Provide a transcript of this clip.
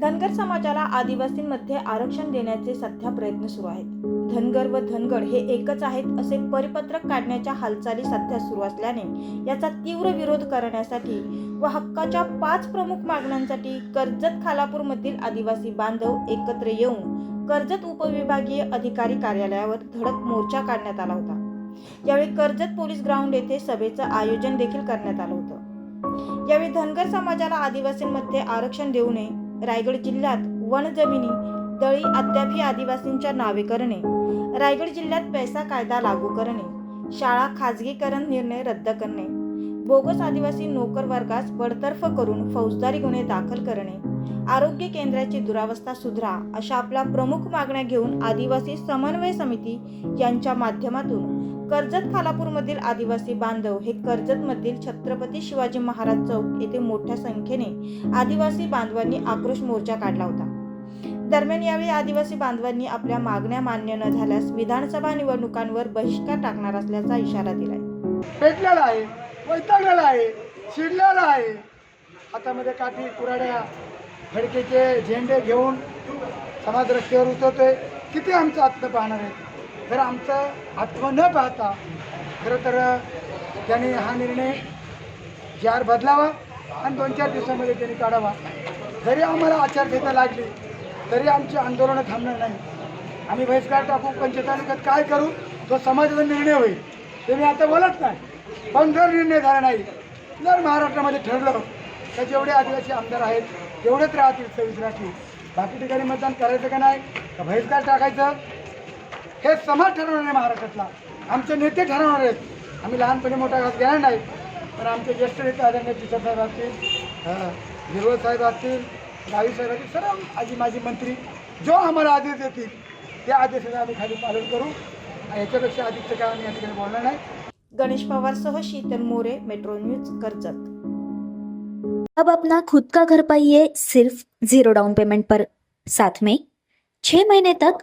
धनगर समाजाला आदिवासींमध्ये आरक्षण देण्याचे सध्या प्रयत्न सुरू आहेत. धनगर व धनगड हे एकच आहेत असे परिपत्रक काढण्याच्या हालचाली सध्या सुरू असल्याने याचा तीव्र विरोध करण्यासाठी व हक्काच्या पाच प्रमुख मागण्यांसाठी कर्जत खालापूरमधील आदिवासी बांधव एकत्र येऊन कर्जत उपविभागीय अधिकारी कार्यालयावर धडक मोर्चा काढण्यात आला होता. यावेळी कर्जत पोलीस ग्राउंड येथे सभेचं आयोजन देखील करण्यात आलं होतं. यावेळी धनगर समाजाला आदिवासींमध्ये आरक्षण देऊ नये रायगड जिल्ह्यात वन जमिनी दळी अद्यापही आदिवासींच्या नावे करणे. रायगड जिल्ह्यात पैसा कायदा लागू करणे. शाळा खाजगीकरण निर्णय रद्द करणे. बोगस आदिवासी नोकर वर्गास बडतर्फ करून फौजदारी गुन्हे दाखल करणे. आरोग्य केंद्राची दुरावस्था सुधरा अशा आपल्या प्रमुख मागण्या घेऊन आदिवासी समन्वय समिती यांच्या माध्यमातून कर्जत खालापूरमधील आदिवासी बांधव हे कर्जतमधील छत्रपती शिवाजी महाराज चौक येथे मोठ्या संख्येने आदिवासी बांधवांनी आक्रोश मोर्चा काढला होता. दरम्यान यावेळी आदिवासी बांधवांनी आपल्या मागण्या मान्य न झाल्यास विधानसभा निवडणुकांवर बहिष्कार टाकणार असल्याचा इशारा दिलाय. पेटलेला आहे वैतागलेला आहे शिरलेला आहे. हातामध्ये काठी कुराड्या फडकेचे झेंडे घेऊन समाज रस्त्यावर उतरतोय. किती आमचं आत्म पाहणार आहे? तर आमचं आत्म न पाहता खरं तर त्यांनी हा निर्णय जार बदलावा आणि दोन चार दिवसामध्ये त्यांनी काढावा. जरी आम्हाला आचारसंहिता लागली तरी आमची आंदोलनं थांबणार नाही. आम्ही बहिष्कार टाकू पंचतालिकात काय करू तो समाजाचा निर्णय होईल. ते मी आता बोलत नाही. पण जर निर्णय झाला नाही जर महाराष्ट्रामध्ये ठरलं तर जेवढे आदिवासी आमदार आहेत तेवढेच राहतील सव्वीस राहतील बाकी ठिकाणी मतदान करायचं का नाही का बहिष्कार टाकायचं हे समाज ठरवणार आहे महाराष्ट्रातला. आमचे नेते ठरवणार आहेत. आम्ही लहानपणी मोठा घास घेणार नाही. पण आमचे ज्येष्ठ नेते आदरणीय किशोर साहेब असतील हिरवळ साहेब असतील गावी साहेब असतील सर्व आजी माजी मंत्री जो आम्हाला आदेश देतील त्या आदेशाचं आम्ही खाली पालन करू. आणि याच्यापेक्षा अधिकचं काय आम्ही या ठिकाणी बोलणार नाही. गणेश पवारसह शीतल मोरे मेट्रो न्यूज कर्जत. अब अपना खुद का घर पाइए सिर्फ जीरो डाउन पेमेंट पर। साथ में छह महीने तक